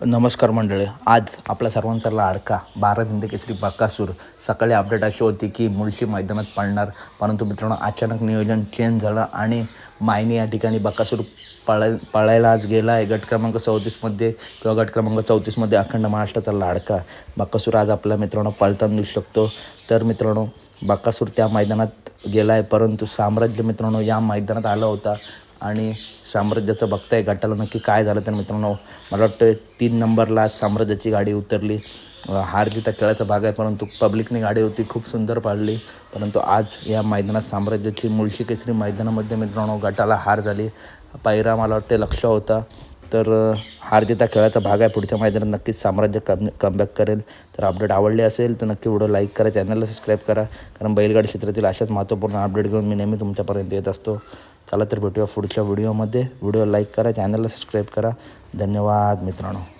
नमस्कार मंडळी. आज आपल्या सर्वांचा लाडका बारा बिंद केसरी बाकासूर सकाळी अपडेट अशी होती की मुळशी मैदानात पळणार परंतु मित्रांनो अचानक नियोजन चेंज झालं आणि मायनी या ठिकाणी बाकासूर पळाय पळायला आज गेला. आहे गट क्रमांक चौतीसमध्ये किंवा गट क्रमांक चौतीसमध्ये अखंड महाराष्ट्राचा लाडका बाकासूर आज आपल्या मित्रांनो पळताना दिसू शकतो. तर मित्रांनो बाकासूर त्या मैदानात गेला आहे परंतु साम्राज्य मित्रांनो या मैदानात आला होता. आणि साम्राज्याचं बघताय गटाला नक्की काय झालं तर मित्रांनो मला वाटतं तीन नंबरला साम्राज्याची गाडी उतरली. हार जिता खेळाचा भाग आहे परंतु पब्लिकने गाडी होती खूप सुंदर पाडली. परंतु आज या मैदानात साम्राज्याची मुळशी केसरी मैदानामध्ये मित्रांनो गटाला हार झाली. पायरा मला वाटते लक्ष होता. तर हार जिता खेळाचा भाग आहे पुढच्या मैदानात नक्कीच साम्राज्य कम कमबॅक करेल. तर अपडेट आवडले असेल तर नक्की व्हिडिओ लाईक करा चॅनलला सबस्क्राईब करा. कारण बैलगाडी क्षेत्रातील अशाच महत्त्वपूर्ण अपडेट घेऊन मी नेहमी तुमच्यापर्यंत येत असतो. चला तर भेटूया पुढच्या व्हिडिओमध्ये. व्हिडिओ लाईक करा चॅनलला सबस्क्राईब करा. धन्यवाद मित्रांनो.